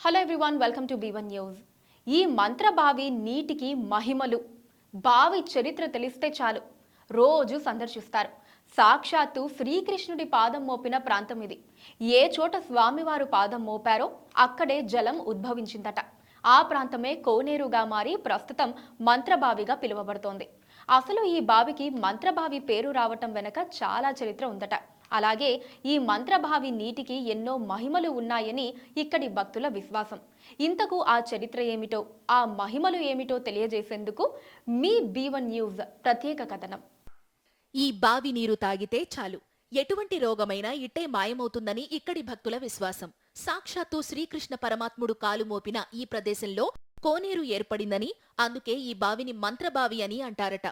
Hello everyone welcome to B one news ఈ మంత్రబావి నీటికి మహిమలు. బావి చరిత్ర తెలిస్తే చాలు. రోజు సందర్శిస్తారు. సాక్షాత్తు శ్రీకృష్ణుడి పాదం మోపిన ప్రాంతం ఇది. ఏ చోట స్వామివారు పాదం మోపారో అక్కడే జలం ఉద్భవించిందట. ఆ ప్రాంతమే కోనేరుగా మారి ప్రస్తుతం మంత్రబావిగా పిలువబడుతోంది. అసలు ఈ బావికి మంత్రబావి పేరు రావటం వెనక చాలా చరిత్ర ఉందట. అలాగే ఈ మంత్రభావి నీటికి ఎన్నో మహిమలు ఉన్నాయని ఇక్కడి భక్తుల విశ్వాసం. ఇంతకు ఆ చరిత్ర ఏమిటో ఆ మహిమలు ఏమిటో తెలియజేసేందుకు మీ బీవన్ న్యూస్ ప్రత్యేక కథనం. ఈ బావి నీరు తాగితే చాలు. ఎటువంటి రోగమైనా ఇట్టే మాయమవుతుందని ఇక్కడి భక్తుల విశ్వాసం. సాక్షాత్తు శ్రీకృష్ణ పరమాత్ముడు కాలు మోపిన ఈ ప్రదేశంలో కోనేరు ఏర్పడిందని అందుకే ఈ బావిని మంత్రబావి అని అంటారట.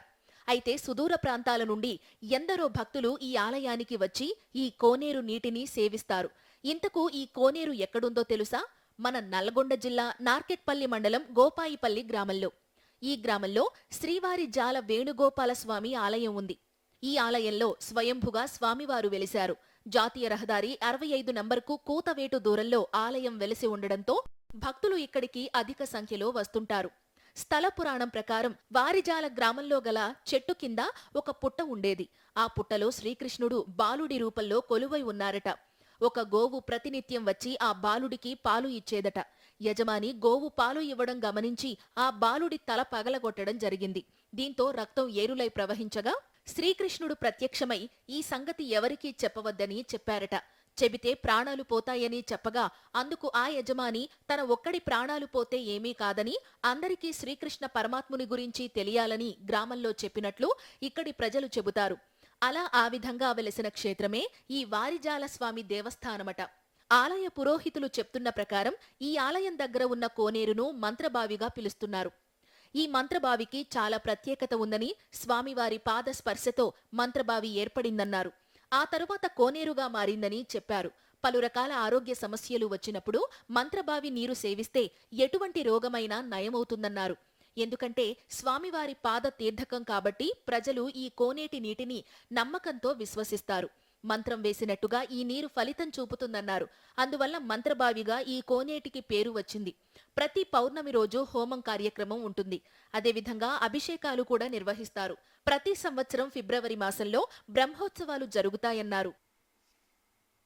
అయితే సుదూర ప్రాంతాల నుండి ఎందరో భక్తులు ఈ ఆలయానికి వచ్చి ఈ కోనేరు నీటిని సేవిస్తారు. ఇంతకు ఈ కోనేరు ఎక్కడుందో తెలుసా? మన నల్గొండ జిల్లా నార్కెట్పల్లి మండలం గోపాయిపల్లి గ్రామంలో. ఈ గ్రామంలో శ్రీవారి జాల వేణుగోపాల స్వామి ఆలయం ఉంది. ఈ ఆలయంలో స్వయంభుగా స్వామివారు వెలిశారు. జాతీయ రహదారి అరవై ఐదు నంబర్కు కూతవేటు దూరంలో ఆలయం వెలిసి ఉండడంతో భక్తులు ఇక్కడికి అధిక సంఖ్యలో వస్తుంటారు. స్థల పురాణం ప్రకారం వారిజాల గ్రామంలో గల చెట్టు కింద ఒక పుట్ట ఉండేది. ఆ పుట్టలో శ్రీకృష్ణుడు బాలుడి రూపంలో కొలువై ఉన్నారట. ఒక గోవు ప్రతినిత్యం వచ్చి ఆ బాలుడికి పాలు ఇచ్చేదట. యజమాని గోవు పాలు ఇవ్వడం గమనించి ఆ బాలుడి తల పగలగొట్టడం జరిగింది. దీంతో రక్తం ఏరులై ప్రవహించగా శ్రీకృష్ణుడు ప్రత్యక్షమై ఈ సంగతి ఎవరికీ చెప్పవద్దని చెప్పారట. చెబితే ప్రాణాలు పోతాయని చెప్పగా అందుకు ఆ యజమాని తన ఒక్కడి ప్రాణాలు పోతే ఏమీ కాదని అందరికీ శ్రీకృష్ణ పరమాత్ముని గురించి తెలియాలని గ్రామంలో చెప్పినట్లు ఇక్కడి ప్రజలు చెబుతారు. అలా ఆ విధంగా వెలసిన క్షేత్రమే ఈ వారిజాల స్వామి దేవస్థానమట. ఆలయ పురోహితులు చెప్తున్న ప్రకారం ఈ ఆలయం దగ్గర ఉన్న కోనేరును మంత్రబావిగా పిలుస్తున్నారు. ఈ మంత్రబావికి చాలా ప్రత్యేకత ఉందని స్వామివారి పాద స్పర్శతో మంత్రబావి ఏర్పడిందన్నారు. ఆ తరువాత కోనేరుగా మారిందని చెప్పారు. పలు రకాల ఆరోగ్య సమస్యలు వచ్చినప్పుడు మంత్రబావి నీరు సేవిస్తే ఎటువంటి రోగమైనా నయమవుతుందన్నారు. ఎందుకంటే స్వామివారి పాద తీర్థకం కాబట్టి ప్రజలు ఈ కోనేటి నీటిని నమ్మకంతో విశ్వసిస్తారు. మంత్రం వేసినట్టుగా ఈ నీరు ఫలితం చూపుతుందన్నారు. అందువల్ల మంత్రబావిగా ఈ కోనేటికి పేరు వచ్చింది. ప్రతి పౌర్ణమి రోజు హోమం కార్యక్రమం ఉంటుంది. అదేవిధంగా అభిషేకాలు కూడా నిర్వహిస్తారు. ప్రతి సంవత్సరం ఫిబ్రవరి మాసంలో బ్రహ్మోత్సవాలు జరుగుతాయన్నారు.